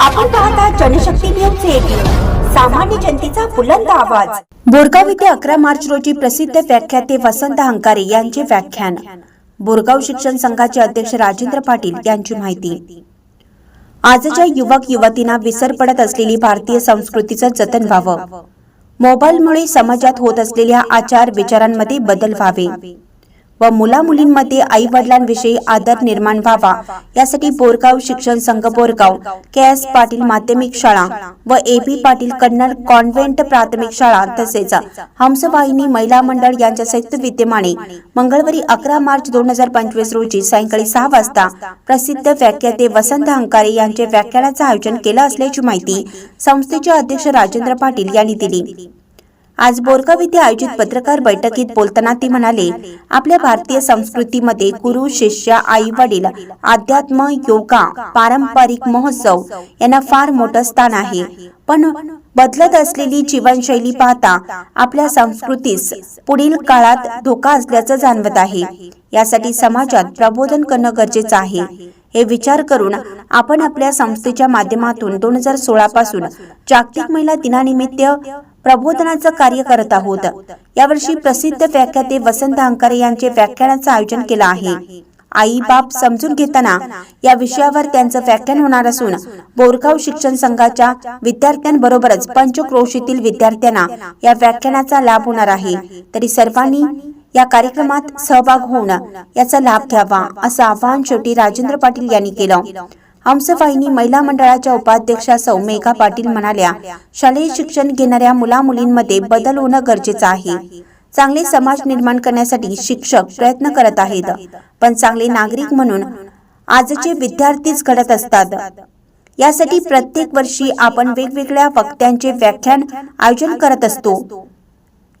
आपण पाहता Janshakti news eighteen सामान्य जनतेचा बुलंद आवाज. बोरगाव येथे अकरा मार्च रोजी प्रसिद्ध व्याख्याते वसंत हंकारे यांचे व्याख्यान. बोरगाव शिक्षण संघाचे अध्यक्ष राजेंद्र पाटील यांची माहिती. आजच्या युवक युवतींना विसर पडत असलेली भारतीय संस्कृतीचं जतन व्हावं. मोबाईलमुळे समाजात होत असलेल्या आचार विचारांमध्ये बदल व्हावे. व मुला मुलींमध्ये आई वडिलांविषयी आदर निर्माण व्हावा. यासाठी बोरगाव शिक्षण संघ बोरगाव के एस पाटील माध्यमिक शाळा व A P Patil Kannada convent प्राथमिक शाळा तसेच हंसवाहिनी महिला मंडळ यांच्या संयुक्त विद्यमाने मंगळवारी अकरा मार्च दोन हजार पंचवीस रोजी सायंकाळी सहा वाजता प्रसिद्ध व्याख्याते वसंत हंकारे यांचे व्याख्यानाचं आयोजन केलं असल्याची माहिती संस्थेचे अध्यक्ष राजेंद्र पाटील यांनी दिली. आज बोरगाव येथे आयोजित पत्रकार बैठकीत बोलताना ते म्हणाले आपल्या भारतीय संस्कृतीमध्ये गुरु शिष्य आई वडील अध्यात्म योगा पारंपरिक महोत्सव यांना फार मोठं स्थान आहे. पण बदलत असलेली जीवनशैली पाहता आपल्या संस्कृतीस पुढील काळात धोका असल्याचं जाणवत आहे. यासाठी समाजात प्रबोधन करणं गरजेचं आहे. हे विचार करून आपण आपल्या संस्थेच्या माध्यमातून दोन हजार सोळा पासून जागतिक महिला दिनानिमित्त प्रबोधनाचं कार्य करत आहोत. यावर्षी प्रसिद्ध व्याख्याते वसंत अंकारे यांचे व्याख्यानाचं आयोजन केलं आहे. आई बाप समजून घेताना या विषयावर त्यांचं व्याख्यान होणार असून बोरगाव शिक्षण संघाच्या विद्यार्थ्यांबरोबरच पंचक्रोशीतील विद्यार्थ्यांना या व्याख्यानाचा लाभ होणार आहे. तरी सर्वांनी या कार्यक्रमात सहभाग होऊन याचा लाभ घ्यावा असं आवाहन शेवटी राजेंद्र पाटील यांनी केलं. हंसवाहिनी महिला मंडळाच्या उपाध्यक्षा सौ मेघा पाटील म्हणाल्या शालेय शिक्षण घेणाऱ्या मुला मुलींमध्ये बदल होणं गरजेचं आहे. चांगले समाज निर्माण करण्यासाठी शिक्षक प्रयत्न करत आहेत पण चांगले नागरिक म्हणून आजचे विद्यार्थीच घडत असतात. यासाठी प्रत्येक वर्षी आपण वेगवेगळ्या वक्त्यांचे व्याख्यान आयोजन करत असतो.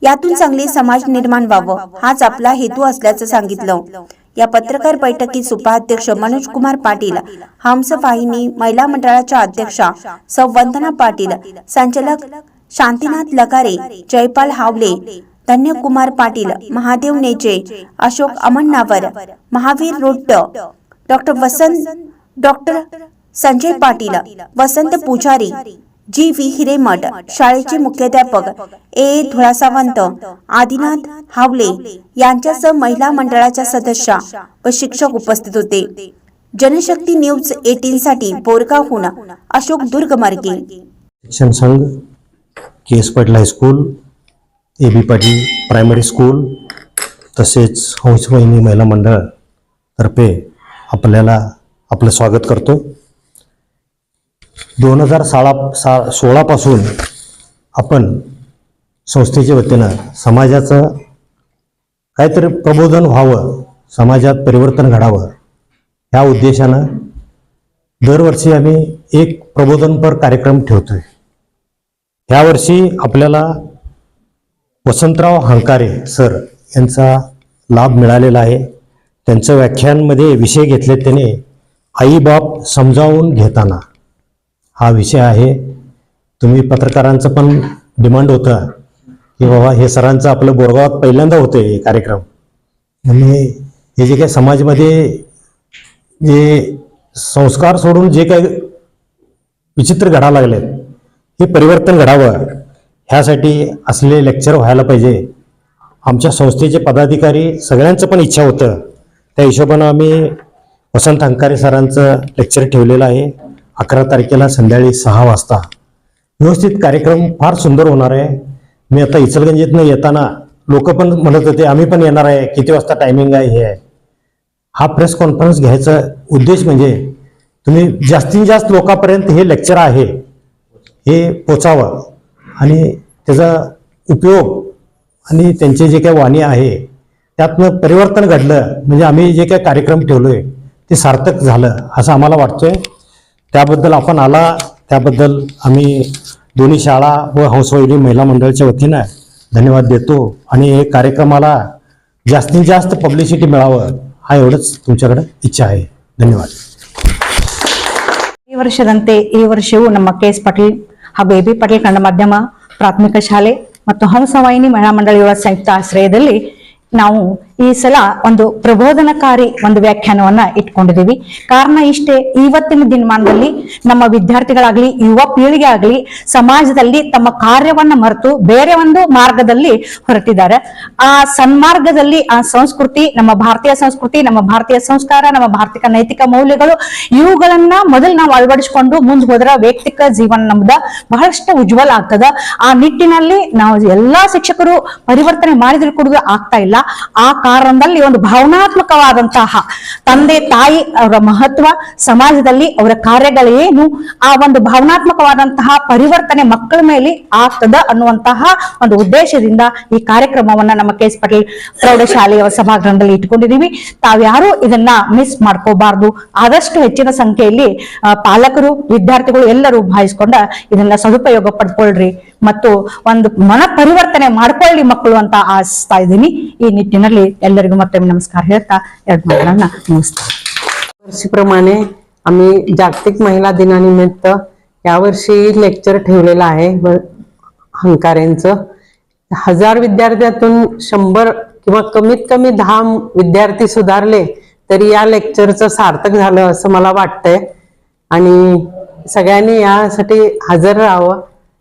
यातून चांगले समाज निर्माण व्हावं हाच आपला हेतू असल्याचं सांगितलं. या पत्रकार बैठकीत उपाध्यक्ष मनोज कुमार पाटील हंस वाहिनी महिला मंडळाच्या अध्यक्षा सौ वंदना पाटील संचालक Shantinath Lagare Jaypal Havale Dhanyakumar Patil Mahadev Neche Ashok Amannavar Mahavir Rott doctor Vasant doctor Sanjay Patil Vasant Pujari G V Hiremath शाळेचे मुख्याध्यापक ए. धुळासावंत आदिनाथ हावले यांच्यासह महिला मंडळाच्या सदस्या व शिक्षक उपस्थित होते. जनशक्ती न्यूज एटीन साठी बोरगावहून अशोक दुर्गमार्गे. शिक्षण संघ K S Patil high school A. B. Patil primary school तसेच हंसवाहिनी महिला मंडळ तर्फे आपल्याला आपलं स्वागत करतो. दोन हजार साळा सा सोळापासून आपण संस्थेच्या वतीनं समाजाचं काहीतरी प्रबोधन व्हावं समाजात परिवर्तन घडावं ह्या उद्देशानं दरवर्षी आम्ही एक प्रबोधनपर कार्यक्रम ठेवतो आहे ह्यावर्षी आपल्याला वसंतराव हंकारे सर यांचा लाभ मिळालेला आहे. त्यांचं व्याख्यानमध्ये विषय घेतले त्याने आई बाप समजावून घेताना. हा विषय आहे. तुम्ही पत्रकारांचं पण डिमांड होतं. की बाबा हे सरांचं आपलं बोरगावात पहिल्यांदा होतं हे कार्यक्रम. आणि हे जे काही समाजमध्ये जे संस्कार सोडून जे काही विचित्र घडा लागलेत हे परिवर्तन घडावं. ह्यासाठी असलेले लेक्चर व्हायला पाहिजे. आमच्या संस्थेचे पदाधिकारी सगळ्यांचं पण इच्छा होतं. त्या हिशोबानं आम्ही वसंत अंकारे सरांचं लेक्चर ठेवलेलं आहे. अकरा तारखेला संध्याकाळी सहा वाजता. व्यवस्थित कार्यक्रम फार सुंदर होणार आहे. मी आता इचलगंजीतनं येताना लोक पण म्हणत होते आम्ही पण येणार आहे. किती वाजता टायमिंग आहे हे? आहे हा प्रेस कॉन्फरन्स घ्यायचा उद्देश म्हणजे तुम्ही जास्तीत जास्त लोकांपर्यंत हे लेक्चर आहे हे पोचावं. आणि त्याचा उपयोग आणि त्यांचे जे काही वाणी आहे त्यातनं परिवर्तन घडलं. म्हणजे आम्ही जे काही कार्यक्रम ठेवलोय ते सार्थक झालं असं आम्हाला वाटतंय. त्याबद्दल आपण आला त्याबद्दल आम्ही दोन्ही शाळा व हंसवाहिनी महिला मंडळाच्या वतीनं धन्यवाद देतो आणि हे कार्यक्रमाला जास्तीत जास्त पब्लिसिटी मिळावं हा एवढंच तुमच्याकडे इच्छा आहे धन्यवाद ಈ ವರ್ಷದಂತೆ ಈ ವರ್ಷವೂ ನಮ್ಮ ಕೆ ಎಸ್ ಪಾಟೀಲ್ ಹಾಗೂ ಎ ಬಿ ಪಾಟೀಲ್ ಕನ್ನಡ ಮಾಧ್ಯಮ ಪ್ರಾಥಮಿಕ ಶಾಲೆ ಮತ್ತು ಹಂಸವಾಹಿನಿ ಮಹಿಳಾ ಮಂಡಳಿಗಳ ಸಂಯುಕ್ತ ಆಶ್ರಯದಲ್ಲಿ ನಾವು ಈ ಸಲ ಒಂದು ಪ್ರಬೋಧನಕಾರಿ ಒಂದು ವ್ಯಾಖ್ಯಾನವನ್ನ ಇಟ್ಕೊಂಡಿದೀವಿ ಕಾರಣ ಇಷ್ಟೇ ಇವತ್ತಿನ ದಿನಮಾನದಲ್ಲಿ ನಮ್ಮ ವಿದ್ಯಾರ್ಥಿಗಳಾಗ್ಲಿ, ಯುವ ಪೀಳಿಗೆ ಆಗ್ಲಿ, ಸಮಾಜದಲ್ಲಿ ತಮ್ಮ ಕಾರ್ಯವನ್ನ ಮರೆತು ಬೇರೆ ಒಂದು ಮಾರ್ಗದಲ್ಲಿ ಹೊರಟಿದ್ದಾರೆ. ಆ ಸನ್ಮಾರ್ಗದಲ್ಲಿ ಆ ಸಂಸ್ಕೃತಿ, ನಮ್ಮ ಭಾರತೀಯ ಸಂಸ್ಕೃತಿ, ನಮ್ಮ ಭಾರತೀಯ ಸಂಸ್ಕಾರ, ನಮ್ಮ ಭಾರತೀಯ ನೈತಿಕ ಮೌಲ್ಯಗಳು, ಇವುಗಳನ್ನ ಮೊದಲು ನಾವು ಅಳವಡಿಸಿಕೊಂಡು ಮುಂದೆ ಹೋದ್ರ ವೈಯಕ್ತಿಕ ಜೀವನ ನಮ್ದ ಬಹಳಷ್ಟು ಉಜ್ವಲ ಆಗ್ತದ. ಆ ನಿಟ್ಟಿನಲ್ಲಿ ನಾವು ಎಲ್ಲಾ ಶಿಕ್ಷಕರು ಪರಿವರ್ತನೆ ಮಾಡಿದ್ರು ಕೂಡ ಆಗ್ತಾ ಇಲ್ಲ. ಆ ಕಾರಣದಲ್ಲಿ ಒಂದು ಭಾವನಾತ್ಮಕವಾದಂತಹ ತಂದೆ, ತಾಯಿ ಅವರ ಮಹತ್ವ, ಸಮಾಜದಲ್ಲಿ ಅವರ ಕಾರ್ಯಗಳೇನು, ಆ ಒಂದು ಭಾವನಾತ್ಮಕವಾದಂತಹ ಪರಿವರ್ತನೆ ಮಕ್ಕಳ ಮೇಲೆ ಆಗ್ತದ ಅನ್ನುವಂತಹ ಒಂದು ಉದ್ದೇಶದಿಂದ ಈ ಕಾರ್ಯಕ್ರಮವನ್ನ ನಮ್ಮ ಕೆ ಎಸ್ ಪಟೇಲ್ ಪ್ರೌಢಶಾಲೆಯ ಸಭಾಗೃಹದಲ್ಲಿ ಇಟ್ಕೊಂಡಿದೀವಿ ತಾವ್ಯಾರು ಇದನ್ನ ಮಿಸ್ ಮಾಡ್ಕೋಬಾರ್ದು. ಆದಷ್ಟು ಹೆಚ್ಚಿನ ಸಂಖ್ಯೆಯಲ್ಲಿ ಪಾಲಕರು, ವಿದ್ಯಾರ್ಥಿಗಳು ಎಲ್ಲರೂ ಭಾವಿಸ್ಕೊಂಡ ಇದನ್ನ ಸದುಪಯೋಗ ಪಡ್ಕೊಳ್ರಿ. ಮತ್ತು ಒಂದು ಮನ ಪರಿವರ್ತನೆ ಮಾಡ್ಕೊಳ್ಳಿ ಮಕ್ಕಳು ಅಂತ ಆಶಿಸ್ತಾ ಇದ್ದೀನಿ ಈ ನಿಟ್ಟಿನಲ್ಲಿ ಎಲ್ಲರಿಗೂ ಮತ್ತೊಮ್ಮೆ ನಮಸ್ಕಾರ ಹೇಳ್ತಾ ಎರಡು ಮಾತುಗಳನ್ನ ಮುಗಿಸ್ತೀನಿ वर्षीप्रमाणे आम्ही जागतिक महिला दिनानिमित्त यावर्षी लेक्चर ठेवलेलं आहे व हंकारेंचं हजार विद्यार्थ्यातून शंभर किंवा कमीत कमी दहा विद्यार्थी सुधारले तरी या लेक्चरचं सार्थक झालं असं मला वाटतंय आणि सगळ्यांनी यासाठी हजर राहावं